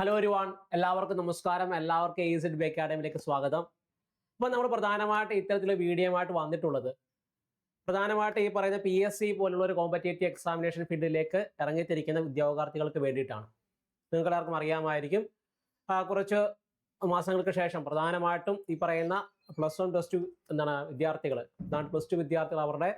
Hello ഒരുവാൺ എല്ലാവർക്കും നമസ്കാരം. എല്ലാവർക്കും എ സെഡ് ബി അക്കാഡമിയിലേക്ക് സ്വാഗതം. അപ്പോൾ നമ്മൾ പ്രധാനമായിട്ട് ഇത്തരത്തിലുള്ള ആയിട്ട് വന്നിട്ടുള്ളത്. പ്രധാനമായിട്ട് ഈ പറയുന്ന പി എസ് സി പോലുള്ള ഒരു കോമ്പറ്റേറ്റീവ് എക്സാമിനേഷൻ ഫീൽഡിലേക്ക് ഇറങ്ങിത്തിരിക്കുന്ന ഉദ്യോഗാർത്ഥികൾക്ക് വേണ്ടിയിട്ടാണ്. നിങ്ങൾക്ക് എല്ലാവർക്കും അറിയാമായിരിക്കും കുറച്ച് മാസങ്ങൾക്ക് ശേഷം പ്രധാനമായിട്ടും ഈ പറയുന്ന പ്ലസ് വൺ പ്ലസ് ടു എന്താണ് വിദ്യാർത്ഥികൾ എന്താണ് പ്ലസ് ടു വിദ്യാർത്ഥികൾ അവരുടെ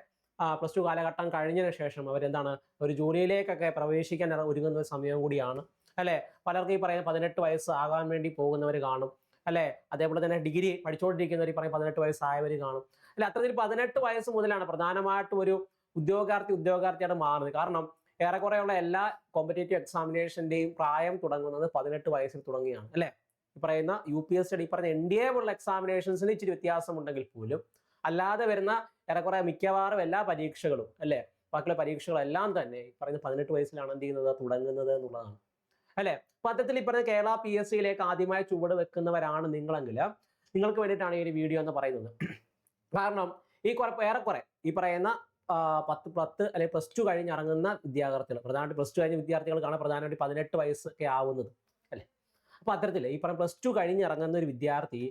പ്ലസ് ടു കാലഘട്ടം കഴിഞ്ഞതിന് ശേഷം അവരെന്താണ് ഒരു ജോലിയിലേക്കൊക്കെ പ്രവേശിക്കാൻ ഒരുങ്ങുന്ന ഒരു സമയം കൂടിയാണ്. അല്ലെ? പലർക്കും ഈ പറയുന്ന പതിനെട്ട് വയസ്സ് ആകാൻ വേണ്ടി പോകുന്നവർ കാണും. അല്ലെ? അതേപോലെ തന്നെ ഡിഗ്രി പഠിച്ചുകൊണ്ടിരിക്കുന്നവർ പറയും പതിനെട്ട് വയസ്സായവർ കാണും. അല്ലെ? അത്തരത്തിൽ പതിനെട്ട് വയസ്സ് മുതലാണ് പ്രധാനമായിട്ടും ഒരു ഉദ്യോഗാർത്ഥി ഉദ്യോഗാർത്ഥിയായിട്ട് മാറുന്നത്. കാരണം ഏറെക്കുറെയുള്ള എല്ലാ കോമ്പറ്റേറ്റീവ് എക്സാമിനേഷന്റെയും പ്രായം തുടങ്ങുന്നത് പതിനെട്ട് വയസ്സിൽ തുടങ്ങിയാണ് അല്ലെ? ഈ പറയുന്ന യു പി എസ് സ്റ്റഡി ഈ പറയുന്ന എൻ ഡി എ പോലുള്ള എക്സാമിനേഷൻസിന് ഇച്ചിരി വ്യത്യാസമുണ്ടെങ്കിൽ പോലും അല്ലാതെ വരുന്ന ഏറെക്കുറെ മിക്കവാറും എല്ലാ പരീക്ഷകളും അല്ലെ? ബാക്കിയുള്ള പരീക്ഷകളെല്ലാം തന്നെ പറയുന്ന പതിനെട്ട് വയസ്സിലാണ് എന്ത് ചെയ്യുന്നത്? തുടങ്ങുന്നത് എന്നുള്ളതാണ്. അല്ലെ? ഈ പറയുന്ന കേരള പി എസ് സിയിലേക്ക് ആദ്യമായി ചുവട് വെക്കുന്നവരാണ് നിങ്ങളെങ്കിൽ നിങ്ങൾക്ക് വേണ്ടിയിട്ടാണ് ഈ ഒരു വീഡിയോ എന്ന് പറയുന്നത്. കാരണം ഈ കുറെ ഏറെക്കുറെ ഈ പറയുന്ന പത്ത് പത്ത് അല്ലെങ്കിൽ പ്ലസ് ടു കഴിഞ്ഞ് ഇറങ്ങുന്ന വിദ്യാർത്ഥികൾ പ്രധാനമായിട്ട് പ്ലസ് ടു കഴിഞ്ഞ വിദ്യാർത്ഥികൾക്കാണ് പ്രധാനമായിട്ട് പതിനെട്ട് വയസ്സൊക്കെ ആവുന്നത്. അല്ലെ? അപ്പൊ അത്തരത്തിൽ ഈ പറഞ്ഞ പ്ലസ് ടു കഴിഞ്ഞ് ഇറങ്ങുന്ന ഒരു വിദ്യാർത്ഥി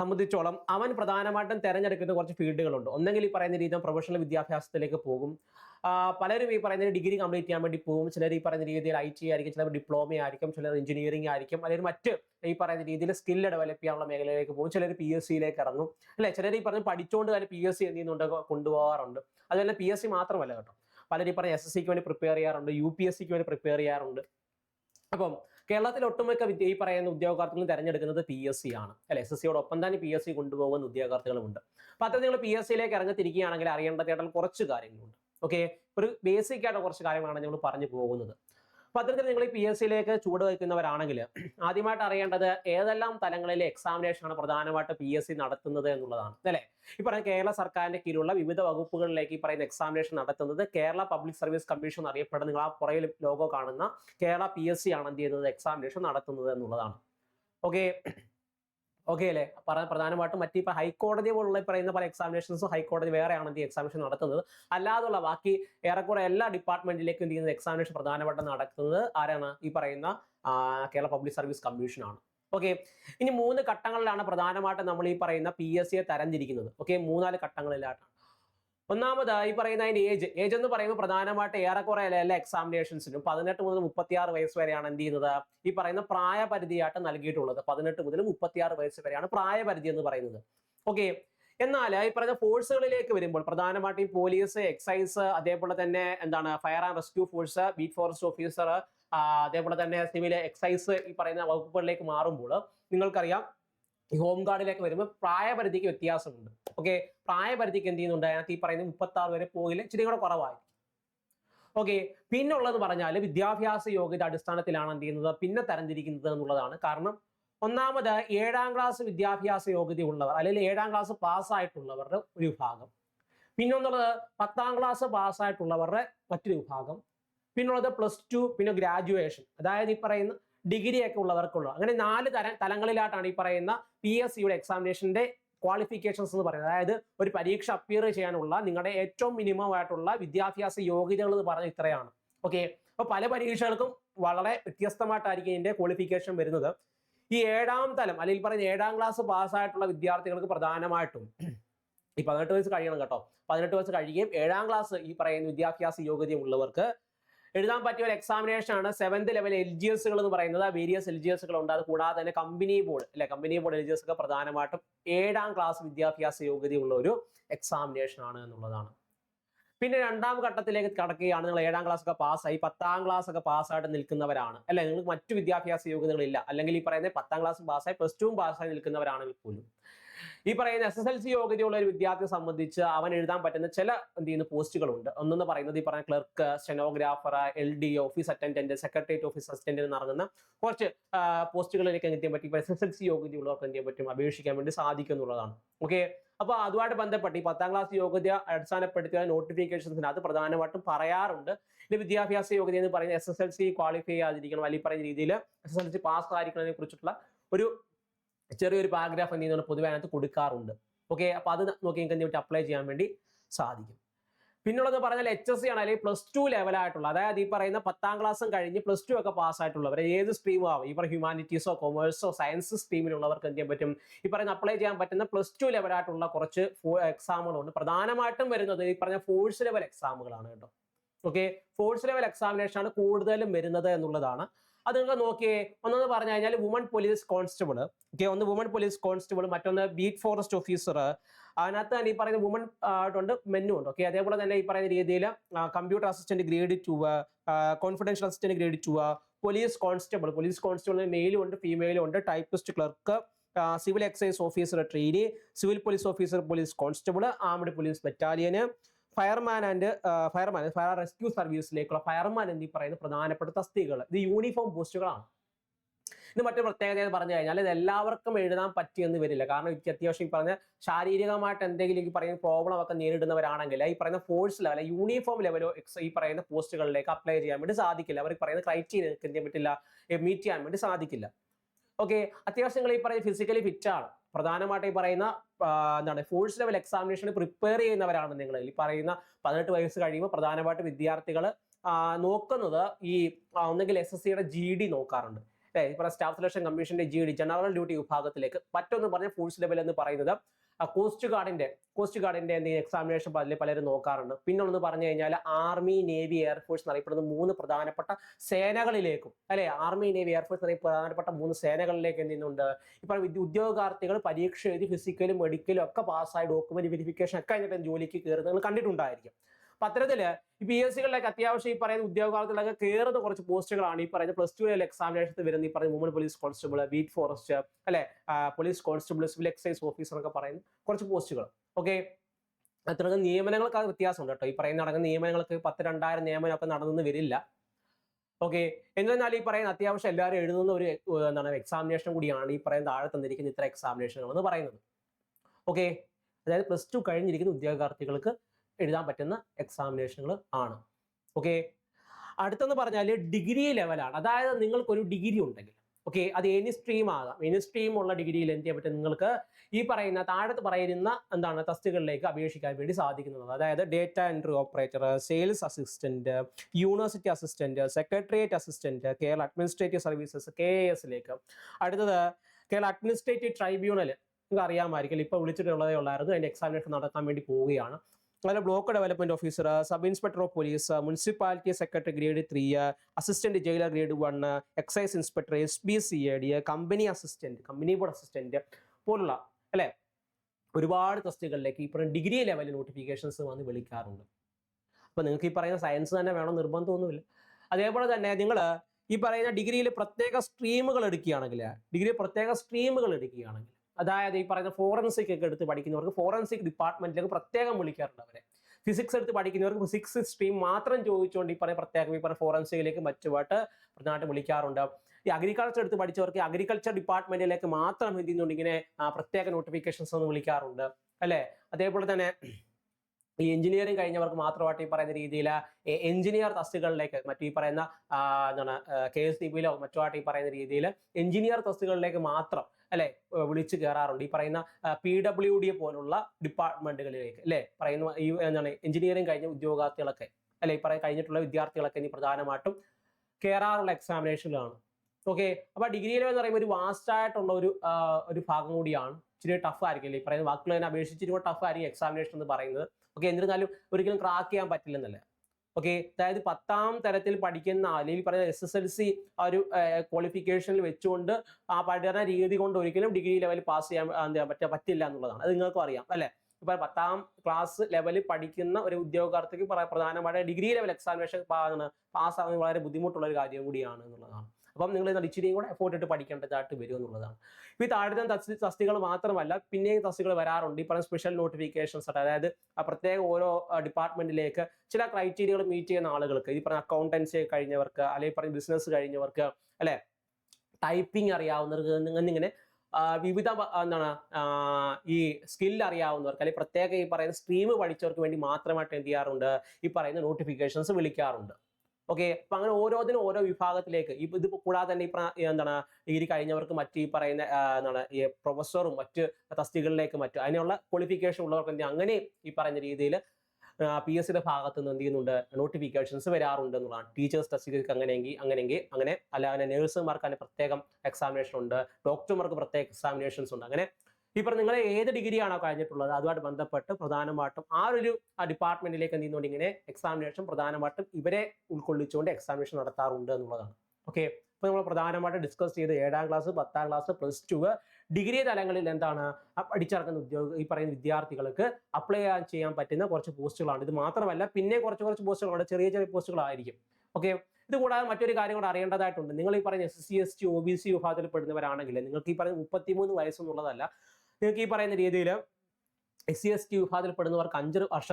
സംബന്ധിച്ചോളം അവൻ പ്രധാനമായിട്ടും തിരഞ്ഞെടുക്കുന്ന കുറച്ച് ഫീൽഡുകളുണ്ട്. ഒന്നെങ്കിൽ ഈ പറയുന്ന രീതിയിൽ പ്രൊഫഷണൽ വിദ്യാഭ്യാസത്തിലേക്ക് പോകും. പലരും ഈ പറയുന്ന ഡിഗ്രി കംപ്ലീറ്റ് ചെയ്യാൻ വേണ്ടി പോകും. ചിലർ ഈ പറയുന്ന രീതിയിൽ ഐ ടി ആയിരിക്കും ചിലർ ഡിപ്ലോമ ആയിരിക്കും ചിലർ എഞ്ചിനീയറിംഗ് ആയിരിക്കും. അല്ലെങ്കിൽ മറ്റ് ഈ പറയുന്ന രീതിയിൽ സ്കിൽ ഡെവലപ്പ് ചെയ്യാനുള്ള മേഖലയിലേക്ക് പോകും. ചിലർ പി എസ് സിയിലേക്ക് ഇറങ്ങും. അല്ലെ? ചിലർ ഈ പറഞ്ഞ് പഠിച്ചുകൊണ്ട് തന്നെ പി എസ് സി എന്ത് ചെയ്യുന്നുണ്ട്? കൊണ്ടുപോകാറുണ്ട്. അതുപോലെ പി എസ് സി മാത്രമല്ല കേട്ടോ. പലരും ഈ പറഞ്ഞ എസ് എസ് സിക്ക് വേണ്ടി പ്രിപ്പയർ ചെയ്യാറുണ്ട് യു പി എസ് സിക്ക് വേണ്ടി പ്രിപ്പയർ ചെയ്യാറുണ്ട്. അപ്പം കേരളത്തിൽ ഒട്ടുമിക്ക ഈ പറയുന്ന ഉദ്യോഗാർത്ഥികളും തിരഞ്ഞെടുക്കുന്നത് പി എസ് സി ആണ്. അല്ലെ? എസ് എസ് സിയോടൊപ്പം തന്നെ പി എസ് സി കൊണ്ടുപോകുന്ന ഉദ്യോഗാർത്ഥികളുമുണ്ട്. അപ്പൊ അത്ര നിങ്ങൾ പി എസ് സിയിലേക്ക് ഇറങ്ങിത്തിരിക്കുകയാണെങ്കിൽ അറിയേണ്ടതായിട്ടുള്ള കുറച്ച് കാര്യങ്ങളുണ്ട്. ഓക്കെ ഒരു ബേസിക് ആയിട്ട് കുറച്ച് കാര്യങ്ങളാണ് നമ്മൾ പറഞ്ഞു പോകുന്നത്. അപ്പൊ അത്തരത്തിൽ നിങ്ങൾ ഈ പി എസ് സിയിലേക്ക് ചൂട് വയ്ക്കുന്നവരാണെങ്കിൽ ആദ്യമായിട്ട് അറിയേണ്ടത് ഏതെല്ലാം തലങ്ങളിലെ എക്സാമിനേഷൻ ആണ് പ്രധാനമായിട്ട് പി എസ് സി നടത്തുന്നത് എന്നുള്ളതാണ്. അല്ലെ? ഈ പറയുന്ന കേരള സർക്കാരിന്റെ കീഴിലുള്ള വിവിധ വകുപ്പുകളിലേക്ക് ഈ പറയുന്ന എക്സാമിനേഷൻ നടത്തുന്നത് കേരള പബ്ലിക് സർവീസ് കമ്മീഷൻ അറിയപ്പെടുന്ന നിങ്ങൾ ആ പുറയിൽ ലോഗോ കാണുന്ന കേരള പി എസ് സി ആണ് എന്ത് ചെയ്യുന്നത്? എക്സാമിനേഷൻ നടത്തുന്നത് എന്നുള്ളതാണ്. ഓക്കെ ഓക്കെ അല്ലേ? പ്രധാനമായിട്ടും മറ്റേ ഇപ്പൊ ഹൈക്കോടതി പോലുള്ള പറയുന്ന പല എക്സാമിനേഷൻസും ഹൈക്കോടതി വേറെയാണ് ഈ എക്സാമിനേഷൻ നടത്തുന്നത്. അല്ലാതുള്ള ബാക്കി ഏറെക്കുറെ എല്ലാ ഡിപ്പാർട്ട്മെന്റിലേക്കും എന്ത് ചെയ്യുന്ന എക്സാമിനേഷൻ പ്രധാനമായിട്ടും നടത്തുന്നത് ആരാണ്? ഈ പറയുന്ന കേരള പബ്ലിക് സർവീസ് കമ്മീഷൻ ആണ്. ഓക്കെ ഇനി മൂന്ന് ഘട്ടങ്ങളിലാണ് പ്രധാനമായിട്ടും നമ്മൾ ഈ പറയുന്ന പി എസ് സിയെ തരംതിരിക്കുന്നത്. ഓക്കെ മൂന്നാൽ ഘട്ടങ്ങളിലായിട്ടാണ്. ഒന്നാമത് ഈ പറയുന്ന അതിന്റെ ഏജ് ഏജ് എന്ന് പറയുമ്പോൾ പ്രധാനമായിട്ട് ഏറെക്കുറെ എല്ലാ എക്സാമിനേഷൻസിനും പതിനെട്ട് മുതൽ മുപ്പത്തിയാറ് വയസ്സ് വരെയാണ് എന്ത് ചെയ്യുന്നത്? ഈ പറയുന്ന പ്രായപരിധിയായിട്ട് നൽകിയിട്ടുള്ളത്. പതിനെട്ട് മുതൽ മുപ്പത്തിയാറ് വയസ്സ് വരെയാണ് പ്രായപരിധി എന്ന് പറയുന്നത്. ഓക്കെ എന്നാൽ ഈ പറയുന്ന ഫോഴ്സുകളിലേക്ക് വരുമ്പോൾ പ്രധാനമായിട്ട് ഈ പോലീസ് എക്സൈസ് അതേപോലെ തന്നെ എന്താണ് fire and rescue force beat forest officer അതേപോലെ തന്നെ സിവിൽ എക്സൈസ് ഈ പറയുന്ന വകുപ്പുകളിലേക്ക് മാറുമ്പോൾ നിങ്ങൾക്കറിയാം ഈ ഹോം ഗാർഡിലേക്ക് വരുമ്പോൾ പ്രായപരിധിക്ക് വ്യത്യാസമുണ്ട്. ഓക്കെ പ്രായപരിധിക്ക് എന്ത് ചെയ്യുന്നുണ്ട്? അതിനകത്ത് ഈ പറയുന്ന മുപ്പത്തി ആറ് വരെ പോയില്ല? ഇച്ചിരി കൂടെ കുറവായിരിക്കും ഓക്കെ പിന്നുള്ളത് പറഞ്ഞാൽ വിദ്യാഭ്യാസ യോഗ്യത അടിസ്ഥാനത്തിലാണ് എന്ത് ചെയ്യുന്നത്? പിന്നെ തരംതിരിക്കുന്നത് എന്നുള്ളതാണ്. കാരണം ഒന്നാമത് ഏഴാം ക്ലാസ് വിദ്യാഭ്യാസ യോഗ്യത ഉള്ളവർ അല്ലെങ്കിൽ ഏഴാം ക്ലാസ് പാസ്സായിട്ടുള്ളവരുടെ ഒരു വിഭാഗം. പിന്നൊന്നുള്ളത് പത്താം ക്ലാസ് പാസ്സായിട്ടുള്ളവരുടെ മറ്റൊരു വിഭാഗം. പിന്നുള്ളത് പ്ലസ് ടു പിന്നെ ഗ്രാജുവേഷൻ അതായത് ഈ പറയുന്ന ഡിഗ്രി ഒക്കെ ഉള്ളവർക്കുള്ള. അങ്ങനെ നാല് തരം തലങ്ങളിലായിട്ടാണ് ഈ പറയുന്ന പി എസ് സിയുടെ എക്സാമിനേഷന്റെ ക്വാളിഫിക്കേഷൻസ് എന്ന് പറയുന്നത്. അതായത് ഒരു പരീക്ഷ അപ്പിയർ ചെയ്യാനുള്ള നിങ്ങളുടെ ഏറ്റവും മിനിമം ആയിട്ടുള്ള വിദ്യാഭ്യാസ യോഗ്യതകൾ എന്ന് പറഞ്ഞ ഇത്രയാണ്. ഓക്കെ അപ്പൊ പല പരീക്ഷകൾക്കും വളരെ വ്യത്യസ്തമായിട്ടായിരിക്കും ഇതിന്റെ ക്വാളിഫിക്കേഷൻ വരുന്നത്. ഈ ഏഴാം തലം അല്ലെങ്കിൽ പറയുന്ന ഏഴാം ക്ലാസ് പാസ്സായിട്ടുള്ള വിദ്യാർത്ഥികൾക്ക് പ്രധാനമായിട്ടും ഈ പതിനെട്ട് വയസ്സ് കഴിയണം കേട്ടോ. പതിനെട്ട് വയസ്സ് കഴിയുകയും ഏഴാം ക്ലാസ് ഈ പറയുന്ന വിദ്യാഭ്യാസ യോഗ്യതയുള്ളവർക്ക് എഴുതാൻ പറ്റിയ ഒരു എക്സാമിനേഷൻ ആണ് സെവന്ത് ലെവൽ എൽ ജി എസുകൾ എന്ന് പറയുന്നത്. വേരിയസ് എൽ ജി എസുകൾ ഉണ്ട്. അത് കൂടാതെ തന്നെ കമ്പനി ബോർഡ് അല്ലെ company board L G S ഒക്കെ പ്രധാനമായിട്ടും ഏഴാം ക്ലാസ് വിദ്യാഭ്യാസ യോഗ്യതയുള്ള ഒരു എക്സാമിനേഷൻ ആണ് എന്നുള്ളതാണ്. പിന്നെ രണ്ടാം ഘട്ടത്തിലേക്ക് കടക്കുകയാണ്. നിങ്ങൾ ഏഴാം ക്ലാസ് ഒക്കെ പാസ്സായി പത്താം ക്ലാസ് ഒക്കെ പാസ്സായിട്ട് നിൽക്കുന്നവരാണ്. അല്ലെ? നിങ്ങൾക്ക് മറ്റു വിദ്യാഭ്യാസ യോഗ്യതകളില്ല. അല്ലെങ്കിൽ ഈ പറയുന്ന പത്താം ക്ലാസ് പാസ്സായി പ്ലസ് ടുവും പാസ്സായി നിൽക്കുന്നവരാണെങ്കിൽ പോലും. ഈ പറയുന്ന എസ് എസ് എൽ സി യോഗ്യതയുള്ള ഒരു വിദ്യാർത്ഥിയെ സംബന്ധിച്ച് അവൻ എഴുതാൻ പറ്റുന്ന ചില എന്ത് ചെയ്യുന്ന പോസ്റ്റുകളുണ്ട്. ഒന്നെന്ന് പറയുന്നത് ഈ പറഞ്ഞ clerk stenographer L D office attendant secretariat office assistant എന്ന് ഇറങ്ങുന്ന കുറച്ച് പോസ്റ്റുകളിലേക്ക് എന്ത് ചെയ്യാൻ പറ്റും? എസ് എസ് എൽ സി യോഗ്യതയുള്ളവർക്ക് എന്ത് ചെയ്യാൻ പറ്റും? അപേക്ഷിക്കാൻ വേണ്ടി സാധിക്കും എന്നുള്ളതാണ് ഓക്കെ അപ്പൊ അതുമായിട്ട് ബന്ധപ്പെട്ട് ഈ പത്താം ക്ലാസ് യോഗ്യത അടിസ്ഥാനപ്പെടുത്തിയ നോട്ടിഫിക്കേഷൻസിന് അത് പ്രധാനമായിട്ടും പറയാറുണ്ട്. ഇനി വിദ്യാഭ്യാസ യോഗ്യത എന്ന് പറയുന്നത് S S L C qualify ചെയ്യാതിരിക്കണം. അല്ലെങ്കിൽ പറയുന്ന രീതിയിൽ S S L C pass ആയിരിക്കുന്നതിനെ കുറിച്ചിട്ടുള്ള ഒരു ചെറിയൊരു പാരഗ്രാഫ് എന്ത് ചെയ്യുന്നുണ്ട് പൊതുവെ അതിനകത്ത് കൊടുക്കാറുണ്ട്. ഓക്കെ അപ്പോൾ അത് നോക്കി നിങ്ങൾക്ക് എന്ത് അപ്ലൈ ചെയ്യാൻ വേണ്ടി സാധിക്കും. പിന്നുള്ളത് പറഞ്ഞാൽ എച്ച് എസ് സി ആണ് അല്ലെങ്കിൽ പ്ലസ് ടു ലെവലായിട്ടുള്ള അതായത് ഈ പറയുന്ന പത്താം ക്ലാസ്സും കഴിഞ്ഞ് പ്ലസ് ടു ഒക്കെ പാസ്സായിട്ടുള്ളവർ ഏത് സ്ട്രീമും ആവും? ഈ പറയുന്ന ഹ്യൂമാനിറ്റീസോ കൊമേഴ്സോ സയൻസ് സ്ട്രീമിലുള്ളവർക്ക് എന്ത് ചെയ്യാൻ പറ്റും? ഈ പറയുന്ന അപ്ലൈ ചെയ്യാൻ പറ്റുന്ന പ്ലസ് ടു ലെവലായിട്ടുള്ള കുറച്ച് എക്സാമുകളുണ്ട് പ്രധാനമായിട്ടും വരുന്നത് ഈ പറഞ്ഞ ഫോഴ്സ് ലെവൽ എക്സാമുകളാണ് കേട്ടോ. ഓക്കെ ഫോഴ്സ് ലെവൽ എക്സാമിനേഷൻ ആണ് കൂടുതലും വരുന്നത് എന്നുള്ളതാണ് അത് നിങ്ങൾ നോക്കിയേ ഒന്നെന്ന് പറഞ്ഞു കഴിഞ്ഞാൽ വുമൺ പോലീസ് കോൺസ്റ്റബിൾ ഓക്കെ ഒന്ന് വുമൺ പോലീസ് കോൺസ്റ്റബിൾ മറ്റൊന്ന് ബീറ്റ് ഫോറസ്റ്റ് ഓഫീസർ അതിനകത്ത് തന്നെ ഈ പറയുന്ന വുമൺ ആയിട്ടുണ്ട് മെന്നും ഉണ്ട്. ഓക്കെ അതേപോലെ തന്നെ ഈ പറയുന്ന രീതിയിൽ computer assistant grade two confidential assistant grade two police constable police constable മെയിലും ഉണ്ട് ഫീമെയിലും ഉണ്ട് typist clerk civil excise officer trainee civil police officer police constable armed police ബറ്റാലിയന് fireman and fireman fire rescue സർവീസിലേക്കുള്ള fireman എന്നീ പറയുന്ന പ്രധാനപ്പെട്ട തസ്തികകൾ. ഇത് uniform പോസ്റ്റുകളാണ് ഇത് മറ്റൊരു പ്രത്യേകത എന്ന് പറഞ്ഞു കഴിഞ്ഞാൽ ഇത് എല്ലാവർക്കും എഴുതാൻ പറ്റിയെന്ന് വരില്ല. കാരണം എനിക്ക് അത്യാവശ്യം ഈ പറഞ്ഞ ശാരീരികമായിട്ട് എന്തെങ്കിലും ഈ പറയുന്ന പ്രോബ്ലം ഒക്കെ നേരിടുന്നവരാണെങ്കിൽ ഈ പറയുന്ന ഫോഴ്സ് ലെവൽ യൂണിഫോം ലെവലോ ഈ പറയുന്ന പോസ്റ്റുകളിലേക്ക് അപ്ലൈ ചെയ്യാൻ വേണ്ടി സാധിക്കില്ല. അവർ പറയുന്ന ക്രൈറ്റീരിയ പറ്റില്ല മീറ്റ് ചെയ്യാൻ വേണ്ടി സാധിക്കില്ല. ഓക്കെ അത്യാവശ്യം ഈ പറയുന്ന ഫിസിക്കലി ഫിറ്റാണ് പ്രധാനമായിട്ട് ഈ പറയുന്ന എന്താണ് ഫോഴ്സ് ലെവൽ എക്സാമിനേഷന് പ്രിപ്പയർ ചെയ്യുന്നവരാണ് നിങ്ങൾ. ഈ പറയുന്ന പതിനെട്ട് വയസ്സ് കഴിയുമ്പോൾ പ്രധാനമായിട്ട് വിദ്യാർത്ഥികൾ നോക്കുന്നത് ഈ ഒന്നെങ്കിൽ എസ് എസ് സിയുടെ ജി ഡി നോക്കാറുണ്ട്. അല്ലെ? ഇപ്പൊ സ്റ്റാഫ് സെലക്ഷൻ കമ്മീഷന്റെ ജി ഡി ജനറൽ ഡ്യൂട്ടി വിഭാഗത്തിലേക്ക്. മറ്റൊന്ന് പറഞ്ഞ ഫോഴ്സ് ലെവൽ എന്ന് പറയുന്നത് കോസ്റ്റ് ഗാർഡിന്റെ കോസ്റ്റ് ഗാർഡിന്റെ എന്തെങ്കിലും എക്സാമിനേഷൻ പതിൽ പലരും നോക്കാറുണ്ട്. പിന്നെ ഒന്ന് പറഞ്ഞു കഴിഞ്ഞാൽ ആർമി നേവി എയർഫോഴ്സ് എന്നറിയപ്പെടുന്ന മൂന്ന് പ്രധാനപ്പെട്ട സേനകളിലേക്കും അല്ലെ? ആർമി നേവി എയർഫോഴ്സ് എന്നറിയ പ്രധാനപ്പെട്ട മൂന്ന് സേനകളിലേക്ക് എന്ത് ചെയ്യുന്നുണ്ട്? ഇപ്പൊ ഉദ്യോഗാർത്ഥികൾ പരീക്ഷ എഴുതി ഫിസിക്കലും മെഡിക്കലും ഒക്കെ പാസ്സായി ഡോക്യുമെന്റ് വെരിഫിക്കേഷൻ ഒക്കെ കഴിഞ്ഞിട്ട് ജോലിക്ക് കയറുന്നത് നിങ്ങൾ കണ്ടിട്ടുണ്ടായിരിക്കും. അപ്പൊ അത്തരത്തിൽ ഈ പി എസ് സികളിലേക്ക് അത്യാവശ്യം ഈ പറയുന്ന ഉദ്യോഗാർത്ഥികളൊക്കെ കയറുന്ന കുറച്ച് പോസ്റ്റുകളാണ് ഈ പറയുന്ന പ്ലസ് ടു എക്സാമിനേഷന് വരുന്ന ഈ പറയുന്ന woman police constable beat forest അല്ലെ police constable civil excise officer ഒക്കെ പറയുന്ന കുറച്ച് പോസ്റ്റുകൾ ഓക്കെ അത്രയും നിയമനങ്ങൾക്ക് അത് വ്യത്യാസമുണ്ട് കേട്ടോ. ഈ പറയുന്ന നടക്കുന്ന നിയമനങ്ങൾക്ക് പത്ത് രണ്ടായിരം നിയമനമൊക്കെ നടന്നു വരില്ല. ഓക്കെ എന്നാൽ ഈ പറയുന്ന അത്യാവശ്യം എല്ലാവരും എഴുതുന്ന ഒരു എന്താണ് എക്സാമിനേഷൻ കൂടിയാണ് ഈ പറയുന്ന താഴെ തന്നിരിക്കുന്ന ഇത്ര എക്സാമിനേഷനുകൾ എന്ന് പറയുന്നത്. ഓക്കെ അതായത് പ്ലസ് ടു കഴിഞ്ഞിരിക്കുന്ന ഉദ്യോഗാർത്ഥികൾക്ക് എഴുതാൻ പറ്റുന്ന എക്സാമിനേഷനുകൾ ആണ്. ഓക്കെ അടുത്തെന്ന് പറഞ്ഞാൽ ഡിഗ്രി ലെവലാണ് അതായത് നിങ്ങൾക്കൊരു ഡിഗ്രി ഉണ്ടെങ്കിൽ. ഓക്കെ അത് എനി സ്ട്രീം ആകാം. എനി സ്ട്രീം ഉള്ള ഡിഗ്രിയിൽ എന്ത് ചെയ്യാൻ പറ്റും? നിങ്ങൾക്ക് ഈ പറയുന്ന താഴത്ത് പറയുന്ന എന്താണ് തസ്തികളിലേക്ക് അപേക്ഷിക്കാൻ വേണ്ടി സാധിക്കുന്നത്. അതായത് data entry operator sales assistant university assistant secretariat assistant Kerala administrative services K എസിലേക്ക് അടുത്തത് കേരള അഡ്മിനിസ്ട്രേറ്റീവ് ട്രൈബ്യൂണൽ നിങ്ങൾക്ക് അറിയാമായിരിക്കും. ഇപ്പോൾ വിളിച്ചിട്ടുള്ളതേ ഉള്ളായിരുന്നു. അതിന്റെ എക്സാമിനേഷൻ നടത്താൻ വേണ്ടി പോവുകയാണ്. അതുപോലെ block development officer sub inspector of police municipality secretary grade three assistant jailer grade one excise inspector S B C A D company assistant company board assistant പോലുള്ള അല്ലെ? ഒരുപാട് തസ്തികളിലേക്ക് പറയുന്ന ഡിഗ്രി ലെവലിൽ നോട്ടിഫിക്കേഷൻസ് വന്ന് വിളിക്കാറുണ്ട്. അപ്പൊ നിങ്ങൾക്ക് ഈ പറയുന്ന സയൻസ് തന്നെ വേണം നിർബന്ധമൊന്നുമില്ല. അതേപോലെ തന്നെ നിങ്ങൾ ഈ പറയുന്ന ഡിഗ്രിയിൽ പ്രത്യേക സ്ട്രീമുകൾ എടുക്കുകയാണെങ്കിൽ ഡിഗ്രി പ്രത്യേക സ്ട്രീമുകൾ എടുക്കുകയാണെങ്കിൽ അതായത് ഈ പറയുന്ന ഫോറൻസിക് ഒക്കെ എടുത്ത് പഠിക്കുന്നവർക്ക് ഫോറൻസിക് ഡിപ്പാർട്ട്മെന്റിലേക്ക് പ്രത്യേകം വിളിക്കാറുണ്ട് അവരെ. ഫിസിക്സ് എടുത്ത് പഠിക്കുന്നവർക്ക് ഫിസിക്സ് സ്ട്രീം മാത്രം ചോദിച്ചുകൊണ്ട് ഈ പറയുന്ന പ്രത്യേകം ഈ പറയുന്ന ഫോറൻസിക്കിലേക്ക് മറ്റുമായിട്ട് പ്രധാനമായിട്ട് വിളിക്കാറുണ്ട്. ഈ അഗ്രികൾച്ചർ എടുത്ത് പഠിച്ചവർക്ക് അഗ്രികൾച്ചർ ഡിപ്പാർട്ട്മെന്റിലേക്ക് മാത്രം എന്ത് ചെയ്യുന്നുണ്ട്? ഇങ്ങനെ പ്രത്യേക നോട്ടിഫിക്കേഷൻസ് ഒന്ന് വിളിക്കാറുണ്ട്. അല്ലേ? അതേപോലെ തന്നെ ഈ എഞ്ചിനീയറിംഗ് കഴിഞ്ഞവർക്ക് മാത്രമായിട്ട് ഈ പറയുന്ന രീതിയിൽ എഞ്ചിനീയർ തസ്തികളിലേക്ക് മറ്റു ഈ പറയുന്ന എന്താണ് കെ എസ് ഡി ബിയിലോ മറ്റുമായിട്ട് ഈ പറയുന്ന രീതിയിൽ എഞ്ചിനീയർ തസ്തികളിലേക്ക് മാത്രം അല്ലെ? വിളിച്ചു കയറാറുണ്ട് ഈ പറയുന്ന പി ഡബ്ല്യു ഡി പോലുള്ള ഡിപ്പാർട്ട്മെന്റുകളിലേക്ക് അല്ലെ? പറയുന്ന ഈ എന്താണ് എഞ്ചിനീയറിംഗ് കഴിഞ്ഞ ഉദ്യോഗാർത്ഥികളൊക്കെ അല്ലെ? ഈ പറയുന്ന കഴിഞ്ഞിട്ടുള്ള വിദ്യാർത്ഥികളൊക്കെ ഇനി പ്രധാനമായിട്ടും കയറാറുള്ള എക്സാമിനേഷനിലാണ് ഓക്കെ അപ്പൊ ഡിഗ്രി ലെവൽ എന്ന് പറയുമ്പോൾ ഒരു വാസ്റ്റ് ആയിട്ടുള്ള ഒരു ഒരു ഭാഗം കൂടിയാണ്. ഇച്ചിരി ടഫ് ആയിരിക്കും ഈ പറയുന്ന വാക്കുകൾ തന്നെ അപേക്ഷിച്ചിട്ട് ടഫ് ആയിരിക്കും എക്സാമിനേഷൻ എന്ന് പറയുന്നത്. ഓക്കെ എന്നിരുന്നാലും ഒരിക്കലും ക്രാക്ക് ചെയ്യാൻ പറ്റില്ലെന്നല്ല. ഓക്കെ അതായത് പത്താം തരത്തിൽ പഠിക്കുന്ന അല്ലെങ്കിൽ പറയുന്ന എസ് എസ് എൽ സി ആ ഒരു ക്വാളിഫിക്കേഷനിൽ വെച്ചുകൊണ്ട് ആ പഠന രീതി കൊണ്ട് ഒരിക്കലും ഡിഗ്രി ലെവൽ പാസ് ചെയ്യാൻ എന്താ പറ്റ പറ്റില്ല എന്നുള്ളതാണ്. അത് നിങ്ങൾക്കും അറിയാം അല്ലെ? ഇപ്പൊ പത്താം ക്ലാസ് ലെവലിൽ പഠിക്കുന്ന ഒരു ഉദ്യോഗാർത്ഥിക്ക് പ്ര- പ്രധാനമായിട്ട് ഡിഗ്രി ലെവൽ എക്സാമിനേഷൻ പാസ്സാകുന്നത് വളരെ ബുദ്ധിമുട്ടുള്ള ഒരു കാര്യം കൂടിയാണ് എന്നുള്ളതാണ്. അപ്പം നിങ്ങൾ ഇത് ഇച്ചിരിയും കൂടെ എഫോർട്ട് ഇട്ട് പഠിക്കേണ്ടതായിട്ട് വരും എന്നുള്ളതാണ്. ഈ താഴത്തെ തസ്തികൾ മാത്രമല്ല പിന്നെയും തസ്തികൾ വരാറുണ്ട്. ഈ പറഞ്ഞ സ്പെഷ്യൽ നോട്ടിഫിക്കേഷൻസ് അതായത് പ്രത്യേക ഓരോ ഡിപ്പാർട്ട്മെന്റിലേക്ക് ചില ക്രൈറ്റീരിയകൾ മീറ്റ് ചെയ്യുന്ന ആളുകൾക്ക് ഈ പറഞ്ഞ അക്കൗണ്ടൻസി കഴിഞ്ഞവർക്ക് അല്ലെങ്കിൽ പറഞ്ഞ ബിസിനസ് കഴിഞ്ഞവർക്ക് അല്ലെ? ടൈപ്പിംഗ് അറിയാവുന്നവർക്ക് എന്നിങ്ങനെ വിവിധ എന്താണ് ഈ സ്കിൽ അറിയാവുന്നവർക്ക് അല്ലെങ്കിൽ പ്രത്യേക ഈ പറയുന്ന സ്ട്രീം പഠിച്ചവർക്ക് വേണ്ടി മാത്രമായിട്ട് എന്ത് ചെയ്യാറുണ്ട്? ഈ പറയുന്ന നോട്ടിഫിക്കേഷൻസ് വിളിക്കാറുണ്ട്. ഓക്കെ അപ്പൊ അങ്ങനെ ഓരോന്നിനും ഓരോ വിഭാഗത്തിലേക്ക്. ഇപ്പൊ ഇത് കൂടാതെ തന്നെ ഈ എന്താണ് ഡിഗ്രി കഴിഞ്ഞവർക്ക് മറ്റ് ഈ പറയുന്ന എന്താണ് ഈ പ്രൊഫസറും മറ്റ് തസ്തികളിലേക്ക് മറ്റു അതിനുള്ള ക്വാളിഫിക്കേഷൻ ഉള്ളവർക്ക് അങ്ങനെ ഈ പറയുന്ന രീതിയിൽ പി എസ് സിയുടെ ഭാഗത്ത് നിന്ന് എന്ത് ചെയ്യുന്നുണ്ട്? നോട്ടിഫിക്കേഷൻസ് വരാറുണ്ട് എന്നുള്ളതാണ്. ടീച്ചേഴ്സ് ടെസ്റ്റുകൾക്ക് അങ്ങനെയെങ്കിൽ അങ്ങനെയെങ്കിൽ അങ്ങനെ അല്ലാതെ നേഴ്സുമാർക്ക് അതിന് പ്രത്യേകം എക്സാമിനേഷൻ ഉണ്ട്. ഡോക്ടർമാർക്ക് പ്രത്യേക എക്സാമിനേഷൻസ് ഉണ്ട്. അങ്ങനെ ഇപ്പം നിങ്ങൾ ഏത് ഡിഗ്രിയാണോ കഴിഞ്ഞിട്ടുള്ളത് അതുമായിട്ട് ബന്ധപ്പെട്ട് പ്രധാനമായിട്ടും ആ ഒരു ഡിപ്പാർട്ട്മെന്റിലേക്ക് എന്ത് ചെയ്യുന്നുണ്ട് ഇങ്ങനെ എക്സാമിനേഷൻ പ്രധാനമായിട്ടും ഇവരെ ഉൾക്കൊള്ളിച്ചുകൊണ്ട് എക്സാമിനേഷൻ നടത്താറുണ്ട് എന്നുള്ളതാണ്. ഓക്കെ അപ്പോൾ നമ്മൾ പ്രധാനമായിട്ട് ഡിസ്കസ് ചെയ്ത് ഏഴാം ക്ലാസ് പത്താം ക്ലാസ് പ്ലസ് ടു ഡിഗ്രി തലങ്ങളിൽ എന്താണ് അടിച്ചിറക്കുന്ന ഉദ്യോഗ ഈ പറയുന്ന വിദ്യാർത്ഥികൾക്ക് അപ്ലൈ ചെയ്യാൻ പറ്റുന്ന കുറച്ച് പോസ്റ്റുകളാണ് ഇത് മാത്രമല്ല പിന്നെ കുറച്ച് കുറച്ച് പോസ്റ്റുകളുണ്ട് ചെറിയ ചെറിയ പോസ്റ്റുകളായിരിക്കും ഓക്കെ ഇത് കൂടാതെ മറ്റൊരു കാര്യം കൂടെ അറിയേണ്ടതായിട്ടുണ്ട്. നിങ്ങൾ ഈ പറയുന്ന S C S T O B C വിഭാഗത്തിൽ പെടുന്നവരാണെങ്കിൽ നിങ്ങൾക്ക് ഈ പറയുന്ന മുപ്പത്തിമൂന്ന് വയസ്സെന്നുള്ളതല്ല നിങ്ങൾക്ക് ഈ പറയുന്ന രീതിയിൽ എസ് സി എസ് ടി വിഭാഗത്തിൽ പെടുന്നവർക്ക് അഞ്ച് വർഷ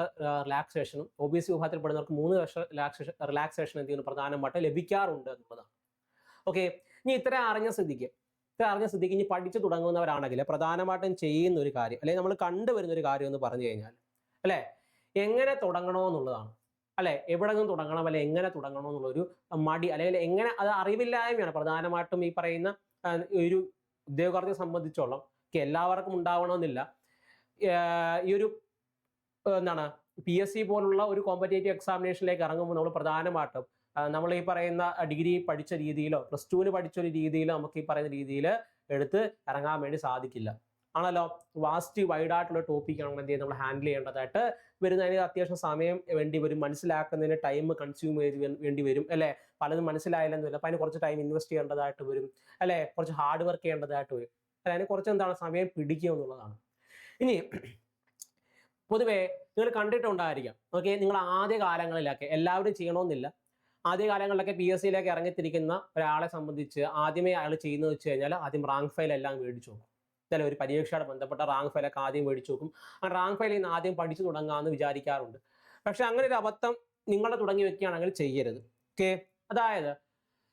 റിലാക്സേഷനും ഒ ബി സി വിഭാഗത്തിൽ പെടുന്നവർക്ക് മൂന്ന് വർഷ റിലാക്സേഷൻ റിലാക്സേഷൻ എന്ത് ചെയ്യുന്നു പ്രധാനമായിട്ട് ലഭിക്കാറുണ്ട് എന്നുള്ളതാണ്. ഓക്കെ ഇനി ഇത്ര അറിഞ്ഞ സ്ഥിതിക്ക് ഇത്ര അറിഞ്ഞ സ്ഥിതിക്ക് ഇനി പഠിച്ചു തുടങ്ങുന്നവരാണെങ്കിൽ പ്രധാനമായിട്ടും ചെയ്യുന്ന ഒരു കാര്യം അല്ലെങ്കിൽ നമ്മൾ കണ്ടുവരുന്ന ഒരു കാര്യം എന്ന് പറഞ്ഞു കഴിഞ്ഞാൽ അല്ലേ? എങ്ങനെ തുടങ്ങണമെന്നുള്ളതാണ് അല്ലെ? എവിടെ നിന്ന് തുടങ്ങണം അല്ലെ? എങ്ങനെ തുടങ്ങണം എന്നുള്ളൊരു മടി അല്ലെങ്കിൽ എങ്ങനെ അത് അറിവില്ലായ്മയാണ് പ്രധാനമായിട്ടും ഈ പറയുന്ന ഒരു ഉദ്യോഗാർത്ഥിയെ സംബന്ധിച്ചോളം എല്ലാവർക്കും ഉണ്ടാവണമെന്നില്ല. ഈ ഒരു എന്താണ് പി എസ് സി പോലുള്ള ഒരു കോമ്പറ്റേറ്റീവ് എക്സാമിനേഷനിലേക്ക് ഇറങ്ങുമ്പോൾ നമ്മൾ പ്രധാനമായിട്ടും നമ്മൾ ഈ പറയുന്ന ഡിഗ്രി പഠിച്ച രീതിയിലോ പ്ലസ് ടുവിന് പഠിച്ച ഒരു രീതിയിലോ നമുക്ക് ഈ പറയുന്ന രീതിയിൽ എടുത്ത് ഇറങ്ങാൻ വേണ്ടി സാധിക്കില്ല. ആണല്ലോ? വാസ്റ്റ് വൈഡ് ആയിട്ടുള്ള ടോപ്പിക്കാണ് എന്ത് ചെയ്യുന്നത്? നമ്മൾ ഹാൻഡിൽ ചെയ്യേണ്ടതായിട്ട് വരുന്നതിന് അത്യാവശ്യം സമയം വേണ്ടി വരും. മനസ്സിലാക്കുന്നതിന് ടൈം കൺസ്യൂം ചെയ്ത് വേണ്ടി വരും അല്ലേ? പലതും മനസ്സിലായാലും വരില്ല അപ്പം അതിന് കുറച്ച് ടൈം ഇൻവെസ്റ്റ് ചെയ്യേണ്ടതായിട്ട് വരും അല്ലേ? കുറച്ച് ഹാർഡ് വർക്ക് ചെയ്യേണ്ടതായിട്ട് വരും. അല്ലെ? അതിന് കുറച്ച് എന്താണ്? സമയം പിടിക്കുക എന്നുള്ളതാണ്. ഇനി പൊതുവേ നിങ്ങൾ കണ്ടിട്ടുണ്ടായിരിക്കാം. ഓക്കെ നിങ്ങൾ ആദ്യ കാലങ്ങളിലൊക്കെ എല്ലാവരും ചെയ്യണമെന്നില്ല ആദ്യ കാലങ്ങളിലൊക്കെ പി എസ് സിയിലേക്ക് ഇറങ്ങിത്തിരിക്കുന്ന ഒരാളെ സംബന്ധിച്ച് ആദ്യമേ അയാൾ ചെയ്യുന്നത് വെച്ച് കഴിഞ്ഞാൽ ആദ്യം റാങ്ക് ഫയൽ എല്ലാം മേടിച്ചു നോക്കും. ചില ഒരു പരീക്ഷയുടെ ബന്ധപ്പെട്ട റാങ്ക് ഫയലൊക്കെ ആദ്യം മേടിച്ചു നോക്കും. ആ റാങ്ക് ഫയലിൽ നിന്ന് ആദ്യം പഠിച്ചു തുടങ്ങാമെന്ന് വിചാരിക്കാറുണ്ട്. പക്ഷെ അങ്ങനെ ഒരു അബദ്ധം നിങ്ങളെ തുടങ്ങി വെക്കുകയാണെങ്കിൽ ചെയ്യരുത്. ഓക്കെ അതായത്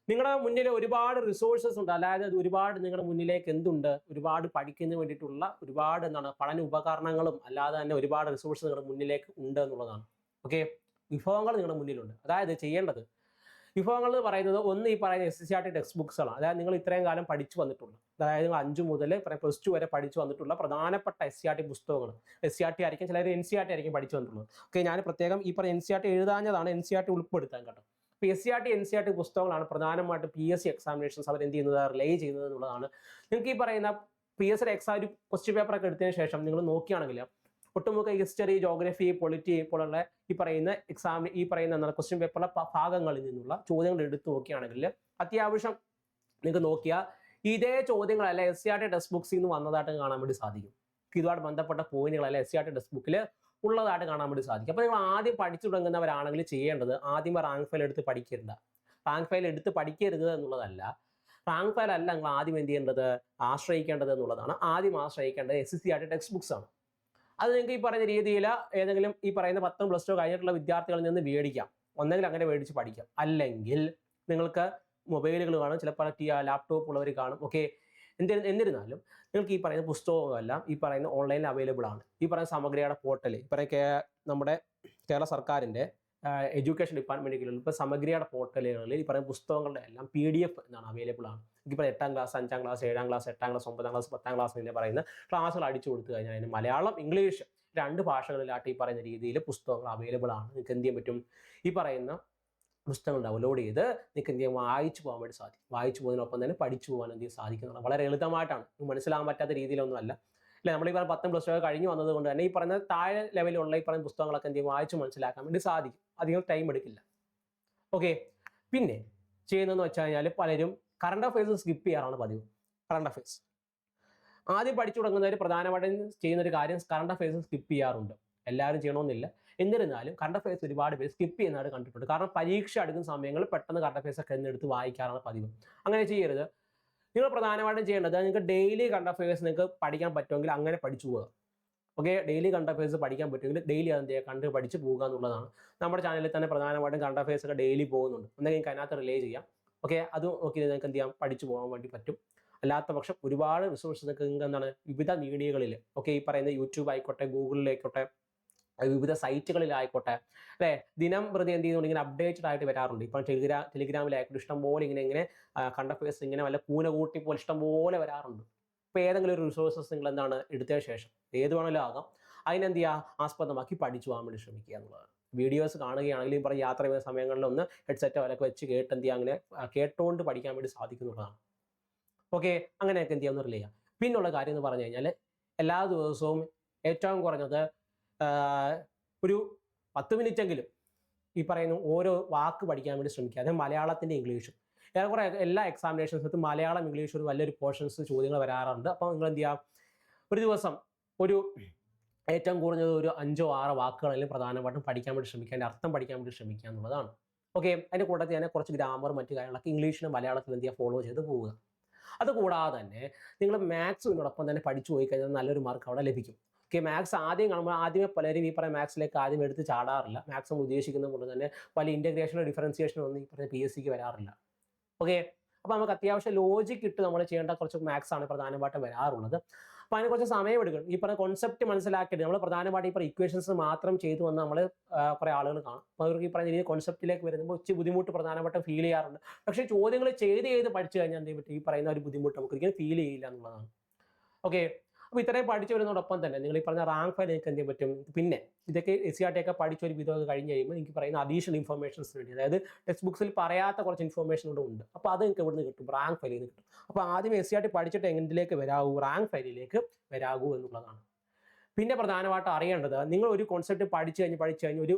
നിങ്ങളുടെ മുന്നിൽ ഒരുപാട് റിസോഴ്സസ് ഉണ്ട്. അതായത് അത് ഒരുപാട് നിങ്ങളുടെ മുന്നിലേക്ക് എന്തുണ്ട്? ഒരുപാട് പഠിക്കുന്നതിന് വേണ്ടിയിട്ടുള്ള ഒരുപാട് എന്താണ് പഠന ഉപകരണങ്ങളും അല്ലാതെ തന്നെ ഒരുപാട് റിസോഴ്സ് നിങ്ങളുടെ മുന്നിലേക്ക് ഉണ്ട് എന്നുള്ളതാണ്. ഓക്കെ വിഭവങ്ങൾ നിങ്ങളുടെ മുന്നിലുണ്ട്. അതായത് ചെയ്യേണ്ടത് വിഭവങ്ങൾ എന്ന് പറയുന്നത് ഒന്ന് ഈ പറയുന്ന S C R T text ബുക്സുകളാണ് അതായത് നിങ്ങൾ ഇത്രയും കാലം പഠിച്ചു വന്നിട്ടുള്ള. അതായത് നിങ്ങൾ അഞ്ചു മുതൽ പ്ലസ് ടു വരെ പഠിച്ചു വന്നിട്ടുള്ള പ്രധാനപ്പെട്ട എസ് സി ആർ ടി പുസ്തകങ്ങൾ എസ് സി ആർ ടി ആയിരിക്കും ചിലർ എൻ സി ആർ ടി ആയിരിക്കും പഠിച്ചു വന്നിട്ടുള്ളത്. ഓക്കെ ഞാൻ പ്രത്യേകം ഈ പറഞ്ഞ എൻ സി ആർ ടി എഴുതാഞ്ഞതാണ് എൻ സി ആർ ടി ഉൾപ്പെടുത്താൻ കേട്ടോ. അപ്പോൾ S C R T N C R T പുസ്തകങ്ങളാണ് പ്രധാനമായിട്ട് പി എസ് സി എക്സാമിനേഷൻസ് അവർ എന്ത് ചെയ്യുന്നത്? റിലേ ചെയ്യുന്നത് എന്നുള്ളതാണ്. നിങ്ങൾക്ക് ഈ പറയുന്ന പി എസ് എക്സാം ഒരു ക്വസ്റ്റ്യൻ പേപ്പർ ഒക്കെ എടുത്തതിന് ശേഷം നിങ്ങൾ നോക്കുകയാണെങ്കിൽ ഒട്ടുമുക്ക ഹിസ്റ്ററി ജോഗ്രഫി പൊളിറ്റി പോലുള്ള ഈ പറയുന്ന എക്സാം ഈ പറയുന്ന എന്താണ് ക്വസ്റ്റ്യൻ പേപ്പറിലെ ഭാഗങ്ങളിൽ നിന്നുള്ള ചോദ്യങ്ങൾ എടുത്തു നോക്കുകയാണെങ്കിൽ അത്യാവശ്യം നിങ്ങൾക്ക് നോക്കിയാൽ ഇതേ ചോദ്യങ്ങളല്ല S C R T text ബുക്സിൽ നിന്ന് വന്നതായിട്ട് കാണാൻ വേണ്ടി സാധിക്കും. ഇതുമായിട്ട് ബന്ധപ്പെട്ട പോയിന്റുകളല്ല S C R T text ബുക്കിൽ ഉള്ളതായിട്ട് കാണാൻ വേണ്ടി സാധിക്കും. അപ്പോൾ നിങ്ങൾ ആദ്യം പഠിച്ചു തുടങ്ങുന്നവരാണെങ്കിൽ ചെയ്യേണ്ടത് ആദ്യം റാങ്ക് ഫയൽ എടുത്ത് പഠിക്കരുത്. റാങ്ക് ഫയൽ എടുത്ത് പഠിക്കരുത് എന്നുള്ളതല്ല. റാങ്ക് ഫയൽ അല്ല നിങ്ങൾ ആദ്യം എന്ത് ചെയ്യേണ്ടത്? ആശ്രയിക്കേണ്ടത് എന്നുള്ളതാണ്. ആദ്യം ആശ്രയിക്കേണ്ടത് S C R T text books ആണ്. അത് നിങ്ങൾക്ക് ഈ പറയുന്ന രീതിയിൽ ഏതെങ്കിലും ഈ പറയുന്ന പത്തും പ്ലസ് ടു കഴിഞ്ഞിട്ടുള്ള വിദ്യാർത്ഥികളിൽ നിന്ന് മേടിക്കാം. ഒന്നെങ്കിൽ അങ്ങനെ മേടിച്ച് പഠിക്കാം. അല്ലെങ്കിൽ നിങ്ങൾക്ക് മൊബൈലുകൾ കാണും ചിലപ്പോൾ ലാപ്ടോപ്പ് ഉള്ളവർ കാണും. ഓക്കെ എന്തി എന്നിരുന്നാലും നിങ്ങൾക്ക് ഈ പറയുന്ന പുസ്തകങ്ങളെല്ലാം ഈ പറയുന്ന ഓൺലൈനിൽ അവൈലബിൾ ആണ്. ഈ പറയുന്ന സമഗ്രയുടെ പോർട്ടൽ ഈ പറയുന്ന നമ്മുടെ കേരള സർക്കാരിന്റെ എഡ്യൂക്കേഷൻ ഡിപ്പാർട്ട്മെന്റ് ഇപ്പോൾ സമഗ്രയുടെ പോർട്ടലുകളിൽ ഈ പറയുന്ന പുസ്തകങ്ങളുടെ എല്ലാം പി ഡി എഫ് എന്നാണ് അവൈലബിൾ ആണ്. ഇപ്പോൾ എട്ടാം ക്ലാസ് അഞ്ചാം ക്ലാസ് ഏഴാം ക്ലാസ് എട്ടാം ക്ലാസ് ഒമ്പതാം ക്ലാസ് പത്താം ക്ലാസ് എന്നൊക്കെ പറയുന്ന ക്ലാസ്സുകൾ അടിച്ചു കൊടുത്തു കഴിഞ്ഞാൽ അതിന് മലയാളം ഇംഗ്ലീഷ് രണ്ട് ഭാഷകളിലാട്ട് ഈ പറയുന്ന രീതിയിൽ പുസ്തകങ്ങൾ അവൈലബിൾ ആണ്. നിങ്ങൾക്ക് എന്ത് ചെയ്യാൻ പറ്റും? ഈ പറയുന്ന പുസ്തകങ്ങൾ ഡൗൺലോഡ് ചെയ്ത് നിങ്ങൾക്ക് എന്ത് ചെയ്യാൻ വായിച്ചു പോകാൻ വേണ്ടി സാധിക്കും. വായിച്ചു പോകുന്നതിനൊപ്പം തന്നെ പഠിച്ചു പോകാൻ എന്ത് ചെയ്യാൻ സാധിക്കുന്നതാണ് വളരെ എളുതമായിട്ടാണ് നിങ്ങൾക്ക് മനസ്സിലാകാൻ പറ്റാത്ത രീതിയിലൊന്നുമല്ല അല്ലെ. നമ്മൾ ഈ പറഞ്ഞ പത്തും പ്ലസ് ടു കഴിഞ്ഞു വന്നതുകൊണ്ട് തന്നെ ഈ പറഞ്ഞ താഴെ ലെവലിലുള്ള ഈ പറയുന്ന പുസ്തകങ്ങളൊക്കെ എന്ത് ചെയ്യും? വായിച്ച് മനസ്സിലാക്കാൻ വേണ്ടി സാധിക്കും. അധികം ടൈം എടുക്കില്ല. ഓക്കെ പിന്നെ ചെയ്യുന്നതെന്ന് വെച്ച് കഴിഞ്ഞാൽ പലരും കറണ്ട് അഫയേഴ്സ് സ്കിപ്പ് ചെയ്യാറാണ് പതിവ്. കറണ്ട് അഫയേഴ്സ് ആദ്യം പഠിച്ചു തുടങ്ങുന്നവർ പ്രധാനമായിട്ടും ചെയ്യുന്ന ഒരു കാര്യം കറണ്ട് അഫയേഴ്സ് സ്കിപ്പ് ചെയ്യാറുണ്ട്. എല്ലാവരും ചെയ്യണമെന്നില്ല എന്നിരുന്നാലും കറണ്ട് അഫയേഴ്സ് ഒരുപാട് പേര് സ്കിപ്പ് ചെയ്യുന്നതായിട്ട് കണ്ടിട്ടുണ്ട്. കാരണം പരീക്ഷ അടുക്കുന്ന സമയങ്ങളിൽ പെട്ടെന്ന് കറണ്ട് അഫയേഴ്സ് ഒക്കെ എന്നെടുത്ത് വായിക്കാറാണ് പതിവ്. അങ്ങനെ ചെയ്യരുത്. നിങ്ങൾ പ്രധാനമായിട്ടും ചെയ്യേണ്ടത് നിങ്ങൾക്ക് ഡെയിലി കറണ്ട് അഫയേഴ്സ് നിങ്ങൾക്ക് പഠിക്കാൻ പറ്റുമെങ്കിൽ അങ്ങനെ പഠിച്ചു പോവുക. ഓക്കെ ഡെയിലി കറണ്ട് അഫയേഴ്സ് പഠിക്കാൻ പറ്റുമെങ്കിൽ ഡെയിലി അത് എന്ത് ചെയ്യുക? കണ്ട് പഠിച്ച് പോകുക എന്നുള്ളതാണ്. നമ്മുടെ ചാനലിൽ തന്നെ പ്രധാനമായിട്ടും കറണ്ട് അഫയേഴ്സ് ഒക്കെ ഡെയിലി പോകുന്നുണ്ട്. എന്തെങ്കിലും അതിനകത്ത് റിലേ ചെയ്യാം. ഓക്കെ അത് നോക്കി നിങ്ങൾക്ക് എന്ത് ചെയ്യാം? പഠിച്ചു പോകാൻ വേണ്ടി പറ്റും. അല്ലാത്ത പക്ഷം ഒരുപാട് റിസോഴ്സ് നിങ്ങൾക്ക് എന്താണ്? വിവിധ മീഡിയകളിൽ ഓക്കെ ഈ പറയുന്ന യൂട്യൂബ് ആയിക്കോട്ടെ ഗൂഗിളിലേക്കോട്ടെ വിവിധ സൈറ്റുകളിലായിക്കോട്ടെ അല്ലേ? ദിനം പ്രതി എന്ത് ചെയ്യുന്നുണ്ട് ഇങ്ങനെ അപ്ഡേറ്റഡ് ആയിട്ട് വരാറുണ്ട്. ഇപ്പം ടെലിഗ്രാ ടെലിഗ്രാമിലായിക്കോട്ടെ ഇഷ്ടംപോലെ ഇങ്ങനെ ഇങ്ങനെ കണ്ടഫേഴ്സ് ഇങ്ങനെ വല്ല കൂന കൂട്ടി പോലെ ഇഷ്ടംപോലെ വരാറുണ്ട്. ഇപ്പോൾ ഏതെങ്കിലും ഒരു റിസോഴ്സസ് നിങ്ങൾ എന്താണ് എടുത്തതിന് ശേഷം ഏത് വേണമെങ്കിലും ആകാം. അതിനെന്ത് ചെയ്യുക ആസ്പദമാക്കി പഠിച്ചു പോകാൻ വേണ്ടി ശ്രമിക്കുക എന്നുള്ളതാണ്. വീഡിയോസ് കാണുകയാണെങ്കിലും പറഞ്ഞ യാത്ര ചെയ്യുന്ന സമയങ്ങളിലൊന്ന് ഹെഡ്സെറ്റ് അവരൊക്കെ വെച്ച് കേട്ട് എന്ത് അങ്ങനെ കേട്ടുകൊണ്ട് പഠിക്കാൻ വേണ്ടി സാധിക്കുന്നുള്ളതാണ്. ഓക്കെ അങ്ങനെയൊക്കെ എന്ത് ചെയ്യാവുന്ന റിലേ പിന്നുള്ള കാര്യം എന്ന് പറഞ്ഞു കഴിഞ്ഞാൽ എല്ലാ ദിവസവും ഏറ്റവും കുറഞ്ഞത് ഒരു പത്ത് മിനിറ്റെങ്കിലും ഈ പറയുന്ന ഓരോ വാക്ക് പഠിക്കാൻ വേണ്ടി ശ്രമിക്കുക. അതായത് മലയാളത്തിന്റെ ഇംഗ്ലീഷും. ഏറെക്കുറെ എല്ലാ എക്സാമിനേഷൻസിനകത്ത് മലയാളം ഇംഗ്ലീഷ് ഒരു വലിയൊരു പോർഷൻസ് ചോദ്യങ്ങൾ വരാറുണ്ട്. അപ്പോൾ നിങ്ങൾ എന്ത് ചെയ്യുക ഒരു ദിവസം ഒരു ഏറ്റവും കുറഞ്ഞത് ഒരു അഞ്ചോ ആറോ വാക്കുകളെങ്കിലും പ്രധാനമായിട്ടും പഠിക്കാൻ വേണ്ടി ശ്രമിക്കുക അതിന്റെ അർത്ഥം പഠിക്കാൻ വേണ്ടി ശ്രമിക്കുക എന്നുള്ളതാണ്. ഓക്കെ അതിന്റെ കൂട്ടത്തിൽ തന്നെ കുറച്ച് ഗ്രാമർ മറ്റു കാര്യങ്ങളൊക്കെ ഇംഗ്ലീഷിനും മലയാളത്തിലും എന്ത് ഫോളോ ചെയ്ത് പോവുക. അതുകൂടാതെ തന്നെ നിങ്ങൾ മാത്സിനോടൊപ്പം തന്നെ പഠിച്ചു പോയി കഴിഞ്ഞാൽ നല്ലൊരു മാർക്ക് അവിടെ ലഭിക്കും. ഓക്കെ മാത്സ് ആദ്യം കാണുമ്പോൾ ആദ്യമേ പലരും ഈ പറയുന്ന മാത്സിലേക്ക് ആദ്യം എടുത്ത് ചാടാറില്ല. മാത്സ് ഉദ്ദേശിക്കുന്നത് കൊണ്ട് തന്നെ പല ഇന്റഗ്രേഷനോ ഡിഫറൻസിയേഷനോ ഒന്നും ഈ പറഞ്ഞ പി എസ് സിക്ക് വരാറില്ല. ഓക്കെ അപ്പോൾ നമുക്ക് അത്യാവശ്യം ലോജിക് ഇട്ട് നമ്മൾ ചെയ്യേണ്ട കുറച്ച് മാത്സ് ആണ് പ്രധാനമായിട്ട് വരാറുള്ളത്. അപ്പോൾ അതിന് കുറച്ച് സമയം എടുക്കും. ഈ പറഞ്ഞ കോൺസെപ്റ്റ് മനസ്സിലാക്കിയിട്ട് നമ്മൾ പ്രധാനമായിട്ട് ഇപ്പോൾ ഇക്വേഷൻസ് മാത്രം ചെയ്തു വന്ന് നമ്മൾ കുറേ ആളുകൾ കാണും. അപ്പോൾ അവർക്ക് ഈ പറഞ്ഞ രീതി കോൺസെപ്റ്റിലേക്ക് വരുമ്പോൾ ഇച്ചിരി ബുദ്ധിമുട്ട് പ്രധാനമായിട്ടും ഫീൽ ചെയ്യാറുണ്ട്. പക്ഷേ ചോദ്യങ്ങൾ ചെയ്ത് ചെയ്ത് പഠിച്ചു കഴിഞ്ഞാൽ എന്ത് പറ്റും ഈ പറയുന്ന ഒരു ബുദ്ധിമുട്ട് നമുക്ക് ഒരിക്കലും ഫീൽ ചെയ്യില്ല എന്നുള്ളതാണ്. ഓക്കെ അപ്പോൾ ഇത്രയും പഠിച്ചു തന്നെ നിങ്ങൾ ഈ പറഞ്ഞ റാങ്ക് ഫയൽ നിങ്ങൾക്ക് എന്ത് പറ്റും? പിന്നെ ഇതൊക്കെ എസ് സി ആർ ടി ഒക്കെ പഠിച്ചൊരു വിധമൊക്കെ കഴിഞ്ഞ് കഴിയുമ്പോൾ എനിക്ക് പറയുന്ന അഡീഷണൽ ഇൻഫർമേഷൻസ് വേണ്ടി അതായത് ടെക്സ്റ്റ് ബുക്സിൽ പറയാത്ത കുറച്ച് ഇൻഫർമേഷൻ കൂടെ ഉണ്ട്. അപ്പോൾ അത് നിങ്ങൾക്ക് ഇവിടുന്ന് കിട്ടും? റാങ്ക് ഫയലിൽ നിന്ന് കിട്ടും. അപ്പോൾ ആദ്യം എസ് സി ആർ ടി പഠിച്ചിട്ട് എന്തിലേക്ക് വരാവൂ? റാങ്ക് ഫയലിലേക്ക് വരാകൂ എന്നുള്ളതാണ്. പിന്നെ പ്രധാനമായിട്ട് അറിയേണ്ടത് നിങ്ങൾ ഒരു കോൺസെപ്റ്റ് പഠിച്ചു കഴിഞ്ഞ് പഠിച്ചു കഴിഞ്ഞ് ഒരു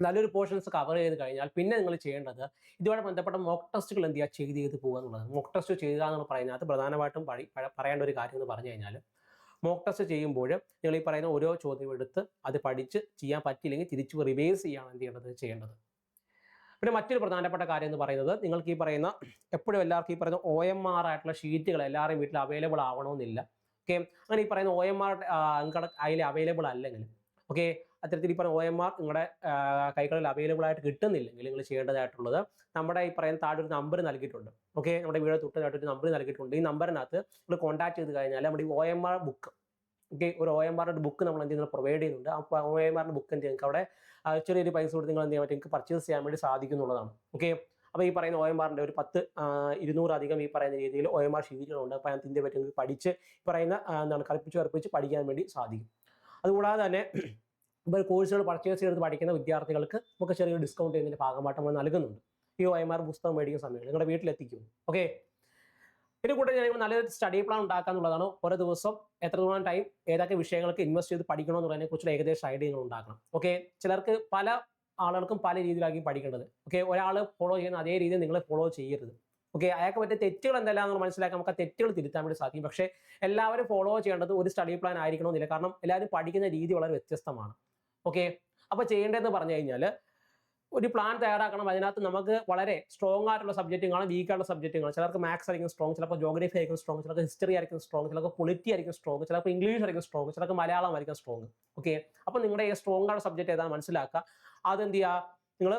നല്ലൊരു പോർഷൻസ് കവർ ചെയ്ത് കഴിഞ്ഞാൽ പിന്നെ നിങ്ങൾ ചെയ്യേണ്ടത് ഇതുമായി ബന്ധപ്പെട്ട മോക്ക് ടെസ്റ്റുകൾ എന്ത് ചെയ്യുക? ചെയ്ത് ചെയ്ത് പോകുക എന്നുള്ളത് മോക്ക് ടെസ്റ്റ് ചെയ്യുക പറയുന്നത് പ്രധാനമായിട്ടും പറയേണ്ട ഒരു കാര്യം എന്ന് പറഞ്ഞു കഴിഞ്ഞാൽ മോക്ക് ടെസ്റ്റ് ചെയ്യുമ്പോൾ നിങ്ങൾ ഈ പറയുന്ന ഓരോ ചോദ്യം എടുത്ത് അത് പഠിച്ച് ചെയ്യാൻ പറ്റിയില്ലെങ്കിൽ തിരിച്ച് റിവേഴ്സ് ചെയ്യാണ് എന്ത് ചെയ്യേണ്ടത്? ചെയ്യേണ്ടത്. പിന്നെ മറ്റൊരു പ്രധാനപ്പെട്ട കാര്യം എന്ന് പറയുന്നത് നിങ്ങൾക്ക് ഈ പറയുന്ന എപ്പോഴും എല്ലാവർക്കും ഈ പറയുന്ന ഒ എം ആർ ആയിട്ടുള്ള ഷീറ്റുകൾ എല്ലാവരുടെയും വീട്ടിൽ അവൈലബിൾ ആവണമെന്നില്ല. ഓക്കെ അങ്ങനെ ഈ പറയുന്ന ഒ എം ആർ അതിൽ അവൈലബിൾ അല്ലെങ്കിൽ ഓക്കെ അത്തരത്തിൽ ഈ പറഞ്ഞ ഒ എം ആർ നിങ്ങളുടെ കൈകളിൽ അവൈലബിൾ ആയിട്ട് കിട്ടുന്നില്ലെങ്കിൽ നിങ്ങൾ ചെയ്യേണ്ടതായിട്ടുള്ളത് നമ്മുടെ ഈ പറയുന്ന താഴെ ഒരു നമ്പർ നൽകിയിട്ടുണ്ട്. ഓക്കെ നമ്മുടെ വീട് തൊട്ടതായിട്ട് ഒരു നമ്പർ നൽകിയിട്ടുണ്ട്. ഈ നമ്പറിനകത്ത് നിങ്ങൾ കോൺടാക്ട് ചെയ്ത് കഴിഞ്ഞാൽ നമ്മുടെ ഈ O M R book okay ഒരു ഒ എം ആറിന്റെ ബുക്ക് നമ്മൾ എന്ത് ചെയ്യുന്നത് പ്രൊവൈഡ് ചെയ്യുന്നുണ്ട് അപ്പോൾ ഒ എം ആറിന്റെ ബുക്ക് എന്ത് ചെയ്യും അവിടെ ചെറിയൊരു പൈസ കൊടുത്ത് നിങ്ങൾ എന്ത് ചെയ്യാൻ പറ്റും? നിങ്ങൾക്ക് പർച്ചേസ് ചെയ്യാൻ വേണ്ടി സാധിക്കുന്നുള്ളതാണ്. ഓക്കെ അപ്പോൾ ഈ പറയുന്ന ഒ എം ആറിന്റെ ഒരു പത്ത് ഇരുന്നൂറധികം ഈ പറയുന്ന രീതിയിൽ ഒ എം ആർ ഷീറ്റുകളുണ്ട് അപ്പോൾ അതിനകത്ത് ഇന്ത്യ പറ്റും? പഠിച്ച് ഈ പറയുന്ന എന്താണ് കൽപ്പിച്ച് കൽപ്പിച്ച് പഠിക്കാൻ വേണ്ടി സാധിക്കും. അതുകൂടാതെ തന്നെ ഇപ്പോൾ കോഴ്സുകൾ പർച്ചേസ് ചെയ്ത് പഠിക്കുന്ന വിദ്യാർത്ഥികൾക്ക് നമുക്ക് ചെറിയൊരു ഡിസ്കൗണ്ട് ചെയ്യുന്നതിന്റെ ഭാഗമായിട്ട് നമ്മൾ നൽകുന്നുണ്ട്. ഈ ഒ എം ആർ പുസ്തകം മേടിക്കുന്ന സമയത്ത് നിങ്ങളുടെ വീട്ടിലെത്തിക്കും. ഓക്കെ ഇതിന് കൂടെ ഞാൻ നല്ലൊരു സ്റ്റഡി പ്ലാൻ ഉണ്ടാക്കുക എന്നുള്ളതാണ്. ഓരോ ദിവസം എത്രത്തോളം ടൈം ഏതൊക്കെ വിഷയങ്ങൾക്ക് ഇൻവെസ്റ്റ് ചെയ്ത് പഠിക്കണം എന്നുള്ളതിനെ കുറിച്ചുള്ള ഏകദേശം ഐഡിയ നിങ്ങൾ ഉണ്ടാക്കണം. ഓക്കെ ചിലർക്ക് പല ആളുകൾക്കും പല രീതിയിലായിരിക്കും പഠിക്കേണ്ടത്. ഓക്കെ ഒരാൾ ഫോളോ ചെയ്യുന്ന അതേ രീതിയിൽ നിങ്ങൾ ഫോളോ ചെയ്യരുത്. ഓക്കെ അയാൾക്ക് പറ്റിയ തെറ്റുകൾ എന്തെല്ലാം നമ്മൾ മനസ്സിലാക്കാൻ നമുക്ക് തെറ്റുകൾ തിരുത്താൻ വേണ്ടി സാധിക്കും. പക്ഷേ എല്ലാവരും ഫോളോ ചെയ്യേണ്ടത് ഒരു സ്റ്റഡി പ്ലാൻ ആയിരിക്കണമെന്നില്ല. കാരണം എല്ലാവരും പഠിക്കുന്ന രീതി വളരെ വ്യത്യസ്തമാണ്. ഓക്കെ അപ്പോൾ ചെയ്യേണ്ടതെന്ന് പറഞ്ഞു കഴിഞ്ഞാൽ ഒരു പ്ലാൻ തയ്യാറാക്കണം. അതിനകത്ത് നമുക്ക് വളരെ സ്ട്രോങ് ആയിട്ടുള്ള സബ്ജക്റ്റും കാണാം. വീക്ക് ആയിട്ടുള്ള സബ്ജക്റ്റും കാണാം. ചിലർക്ക് മാത്സ് ആയിരിക്കും സ്ട്രോങ് ചിലപ്പോൾ ജോഗ്രഫി ആയിരിക്കും സ്ട്രോങ് ചിലർക്ക് ഹിസ്റ്ററി ആയിരിക്കും സ്ട്രോങ് ചിലർക്ക് പൊളിറ്റി ആയിരിക്കും സ്ട്രോങ് ചിലപ്പോൾ ഇംഗ്ലീഷ് ആയിരിക്കും സ്ട്രോങ് ചിലർക്ക് മലയാളം ആയിരിക്കും സ്ട്രോങ് ഓക്കെ അപ്പോൾ നിങ്ങളുടെ ഈ സ്ട്രോങ് ആയിട്ടുള്ള സബ്ജക്റ്റ് ഏതാ മനസ്സിലാക്കുക. അതെന്ത് ചെയ്യുക നിങ്ങൾ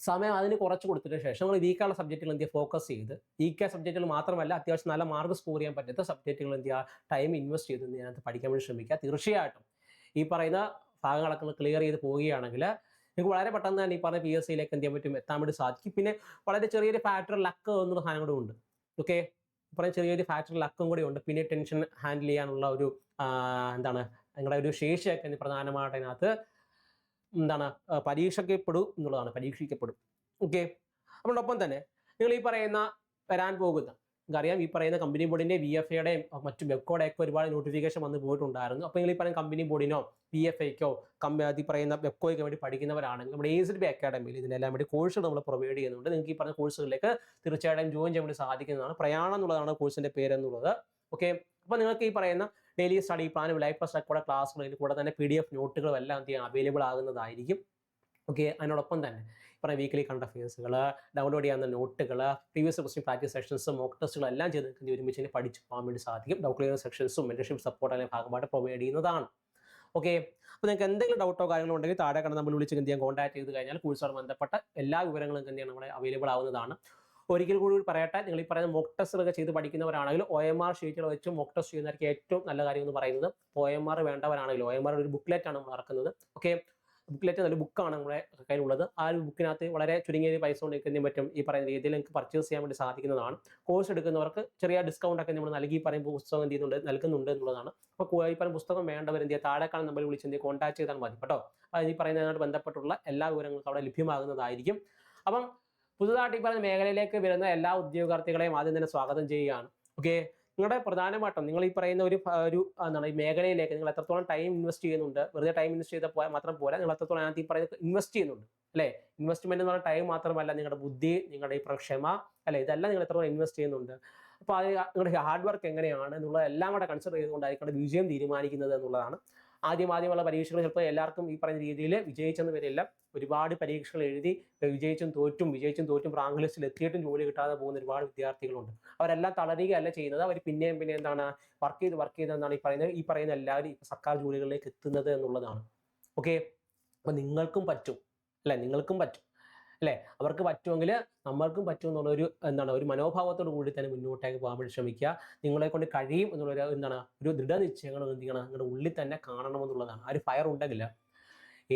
സമയം അതിന് കുറച്ച് കൊടുത്തതിന് ശേഷം നിങ്ങൾ വീക്കായുള്ള സബ്ജക്റ്റുകൾ എന്ത് ചെയ്യുക? ഫോക്കസ് ചെയ്ത്. വീക്ക സബ്ജക്റ്റുകൾ മാത്രമല്ല അത്യാവശ്യം നല്ല മാർക്ക് സ്കോർ ചെയ്യാൻ പറ്റാത്ത സബ്ജക്റ്റുകൾ എന്ത് ചെയ്യുക? ടൈം ഇൻവെസ്റ്റ് ചെയ്ത് ഇതിനകത്ത് പഠിക്കാൻ വേണ്ടി ശ്രമിക്കുക. തീർച്ചയായിട്ടും. ഈ പറയുന്ന ഭാഗങ്ങളൊക്കെ ക്ലിയർ ചെയ്ത് പോവുകയാണെങ്കിൽ നിങ്ങൾക്ക് വളരെ പെട്ടെന്ന് തന്നെ ഈ പറഞ്ഞ പി എസ് സിയിലേക്ക് എന്ത് ചെയ്യാൻ പറ്റും? എത്താൻ വേണ്ടി സാധിക്കും. പിന്നെ വളരെ ചെറിയൊരു ഫാക്ടർ ലക്ക് എന്നുള്ള സാധനം കൂടെ ഉണ്ട്. ഓക്കെ പറഞ്ഞ ചെറിയൊരു ഫാക്ടർ ലക്കും കൂടി ഉണ്ട്. പിന്നെ ടെൻഷൻ ഹാൻഡിൽ ചെയ്യാനുള്ള ഒരു എന്താണ്? നിങ്ങളുടെ ഒരു ശേഷിയൊക്കെ പ്രധാനമായിട്ട് അതിനകത്ത് എന്താണ്? പരീക്ഷിക്കപ്പെടും എന്നുള്ളതാണ്. പരീക്ഷിക്കപ്പെടും. ഓക്കെ അതോടൊപ്പം തന്നെ നിങ്ങൾ ഈ പറയുന്ന വരാൻ പോകുന്ന നമുക്കറിയാം ഈ പറയുന്ന കമ്പനി ബോർഡിന്റെ വി എഫ് എയുടെയും മറ്റു വെക്കോടെയൊക്കെ ഒരുപാട് നോട്ടിഫിക്കേഷൻ വന്ന് പോയിട്ടുണ്ടായിരുന്നു. അപ്പോൾ നിങ്ങൾ ഈ പറയുന്ന കമ്പനി ബോർഡിനോ പി എഫ് ഐക്കോ ഈ പറയുന്ന വെബ്കോയ്ക്ക് വേണ്ടി പഠിക്കുന്നവരാണെങ്കിൽ നമ്മുടെ എ സി ബി അക്കാഡമിയിൽ ഇതിനെല്ലാം വേണ്ടി കോഴ്സുകൾ നമ്മൾ പ്രൊവൈഡ് ചെയ്യുന്നുണ്ട്. നിങ്ങൾക്ക് ഈ പറഞ്ഞ കോഴ്സുകളിലേക്ക് തീർച്ചയായിട്ടും ജോയിൻ ചെയ്യാൻ വേണ്ടി സാധിക്കുന്നതാണ്. പ്രയാണം എന്നുള്ളതാണ് കോഴ്സിന്റെ പേരെന്നുള്ളത്. ഓക്കെ അപ്പോൾ നിങ്ങൾക്ക് ഈ പറയുന്ന ഡെയിലി സ്റ്റഡി പ്ലാനും ലൈഫ് പ്ലസ് കൂടെ ക്ലാസ്സുകൾ കൂടെ തന്നെ പി ഡി എഫ് നോട്ടുകളും എല്ലാം എന്ത് അവൈലബിൾ ആകുന്നതായിരിക്കും. ഓക്കെ അതിനോടൊപ്പം തന്നെ പറഞ്ഞ വീക്കിലി കണ്ട ഫേസുകൾ ഡൗൺലോഡ് ചെയ്യാവുന്ന നോട്ടുകൾ previous question practice sections mock ടെസ്റ്റുകൾ എല്ലാം ചെയ്ത് നിങ്ങൾക്ക് ഒരുമിച്ച് തന്നെ പഠിച്ച് പോകാൻ വേണ്ടി സാധിക്കും. ഡൗട്ട് ക്ലിയർ സെക്ഷൻസും മെന്റർഷിപ്പ് സപ്പോർട്ട് അല്ലെങ്കിൽ ഭാഗമായിട്ട് പ്രൊവൈഡ് ചെയ്യുന്നതാണ്. ഓക്കെ അപ്പോൾ നിങ്ങൾക്ക് എന്തെങ്കിലും ഡൗട്ടോ കാര്യങ്ങളോ ഉണ്ടെങ്കിൽ താഴെ കണ്ട് നമ്മൾ വിളിച്ച് എന്ത് കോൺടാക്ട് ചെയ്ത് കഴിഞ്ഞാൽ കോഴ്സുമായി ബന്ധപ്പെട്ട എല്ലാ വിവരങ്ങളും ചെയ്യണം നമ്മുടെ അവൈലബിൾ ആവുന്നതാണ്. ഒരിക്കൽ കൂടി പറയട്ടെ നിങ്ങൾ ഈ പറയുന്ന മോക്ക് ടെസ്റ്റുകളൊക്കെ ചെയ്ത് പഠിക്കുന്നവരാണെങ്കിൽ ഒ എം ആർ ഷീറ്റുകൾ വെച്ച് മോക്ക് ടെസ്റ്റ് ചെയ്യുന്നവർക്ക് ഏറ്റവും നല്ല കാര്യം എന്ന് പറയുന്നത്. ഒ എം ആർ വേണ്ടവരാണെങ്കിൽ ഒ എം ആർ ഒരു ബുക്ക്ലെറ്റ് ആണ് നമ്മൾ ഇറക്കുന്നത്. ഓക്കെ ബുക്കിലെറ്റ് നല്ല ബുക്കാണ് നമ്മുടെ കയ്യിലുള്ളത്. ആ ഒരു ബുക്കിനകത്ത് വളരെ ചുരുങ്ങിയ പൈസ കൊണ്ട് എന്ത് പറ്റും ഈ പറയുന്ന രീതിയിൽ നിങ്ങൾക്ക് പർച്ചേസ് ചെയ്യാൻ വേണ്ടി സാധിക്കുന്നതാണ്. കോഴ്സ് എടുക്കുന്നവർക്ക് ചെറിയ ഡിസ്കൗണ്ട് ഒക്കെ നമ്മൾ നൽകി പറയുമ്പോൾ പുസ്തകം എന്ത് ചെയ്യുന്നുണ്ട് നൽകുന്നുണ്ട് എന്നുള്ളതാണ്. അപ്പോൾ ഈ പറയുന്ന പുസ്തകം വേണ്ടവർ എന്ത് ചെയ്യുക താഴെ കാണുന്ന നമ്പറിൽ വിളിച്ച് എന്ത് കോൺടാക്ട് ചെയ്താൽ മതി കേട്ടോ. അത് ഈ പറയുന്നതിനോട് ബന്ധപ്പെട്ടുള്ള എല്ലാ വിവരങ്ങൾക്കും അവിടെ ലഭ്യമാകുന്നതായിരിക്കും. അപ്പം പുതുതായിട്ട് ഈ പറയുന്ന മേഖലയിലേക്ക് വരുന്ന എല്ലാ ഉദ്യോഗാർത്ഥികളെയും ആദ്യം തന്നെ സ്വാഗതം ചെയ്യുകയാണ്. ഓക്കെ നിങ്ങളുടെ പ്രധാനമായിട്ടും നിങ്ങൾ ഈ പറയുന്ന ഒരു ഒരു എന്താണ് ഈ മേഖലയിലേക്ക് നിങ്ങൾ എത്രത്തോളം ടൈം ഇൻവെസ്റ്റ് ചെയ്യുന്നുണ്ട് വെറുതെ ടൈം ഇൻവെസ്റ്റ് ചെയ്താൽ മാത്രം പോരാ നിങ്ങൾ എത്രത്തോളം അതിനകത്ത് ഈ പറയുന്ന ഇൻവെസ്റ്റ് ചെയ്യുന്നുണ്ട് അല്ലേ? ഇൻവെസ്റ്റ്മെന്റ് എന്ന് പറഞ്ഞാൽ ടൈം മാത്രമല്ല നിങ്ങളുടെ ബുദ്ധി നിങ്ങളുടെ ഈ പ്രക്ഷമ ക്ഷമ അല്ലേ? ഇതെല്ലാം നിങ്ങൾ എത്രത്തോളം ഇൻവെസ്റ്റ് ചെയ്യുന്നുണ്ട്. അപ്പോൾ അത് നിങ്ങളുടെ ഹാർഡ് വർക്ക് എങ്ങനെയാണ് എന്നുള്ളത് എല്ലാം കൂടെ കൺസിഡർ ചെയ്തുകൊണ്ടായിരിക്കണം വിജയം തീരുമാനിക്കുന്നത് എന്നുള്ളതാണ്. ആദ്യം ആദ്യമുള്ള പരീക്ഷകൾ ചിലപ്പോൾ എല്ലാവർക്കും ഈ പറഞ്ഞ രീതിയിൽ വിജയിച്ചെന്ന് വരില്ല. ഒരുപാട് പരീക്ഷകൾ എഴുതി വിജയിച്ചും തോറ്റും വിജയിച്ചും തോറ്റും റാങ്ക് ലിസ്റ്റിൽ എത്തിയിട്ടും ജോലി കിട്ടാതെ പോകുന്ന ഒരുപാട് വിദ്യാർത്ഥികളുണ്ട്. അവരെല്ലാം തളരുകയല്ല ചെയ്യുന്നത്. അവർ പിന്നെയും പിന്നെ എന്താണ് വർക്ക് ചെയ്ത് വർക്ക് ചെയ്ത് എന്നാണ് ഈ പറയുന്നത്. ഈ പറയുന്ന എല്ലാവരും സർക്കാർ ജോലികളിലേക്ക് എത്തുന്നത് എന്നുള്ളതാണ്. ഓക്കെ അപ്പം നിങ്ങൾക്കും പറ്റും. അല്ലെ? നിങ്ങൾക്കും പറ്റും. അല്ലെ? അവർക്ക് പറ്റുമെങ്കിൽ നമ്മൾക്കും പറ്റും എന്നുള്ള ഒരു എന്താണ് ഒരു മനോഭാവത്തോട് കൂടി തന്നെ മുന്നോട്ടേക്ക് പോകാൻ വേണ്ടി ശ്രമിക്കുക. നിങ്ങളെ കൊണ്ട് കഴിയും എന്നുള്ളൊരു എന്താണ് ഒരു ദൃഢനിശ്ചയങ്ങൾ എന്ത് ചെയ്യണം നിങ്ങളുടെ ഉള്ളിൽ തന്നെ കാണണം എന്നുള്ളതാണ്. ആ ഒരു ഫയർ ഉണ്ടെങ്കിൽ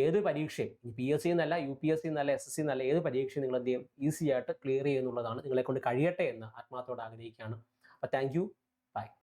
ഏത് പരീക്ഷയും പി എസ് സി എന്നല്ല യു പി എസ് സി എന്നല്ല എസ് എസ് സി എന്നല്ല ഏത് പരീക്ഷയും നിങ്ങൾ എന്ത് ചെയ്യും? ഈസി ആയിട്ട് ക്ലിയർ ചെയ്യുന്നുള്ളതാണ് നിങ്ങളെ കൊണ്ട് കഴിയട്ടെ എന്ന് ആത്മാർത്ഥത്തോട് ആഗ്രഹിക്കുകയാണ്. അപ്പം താങ്ക്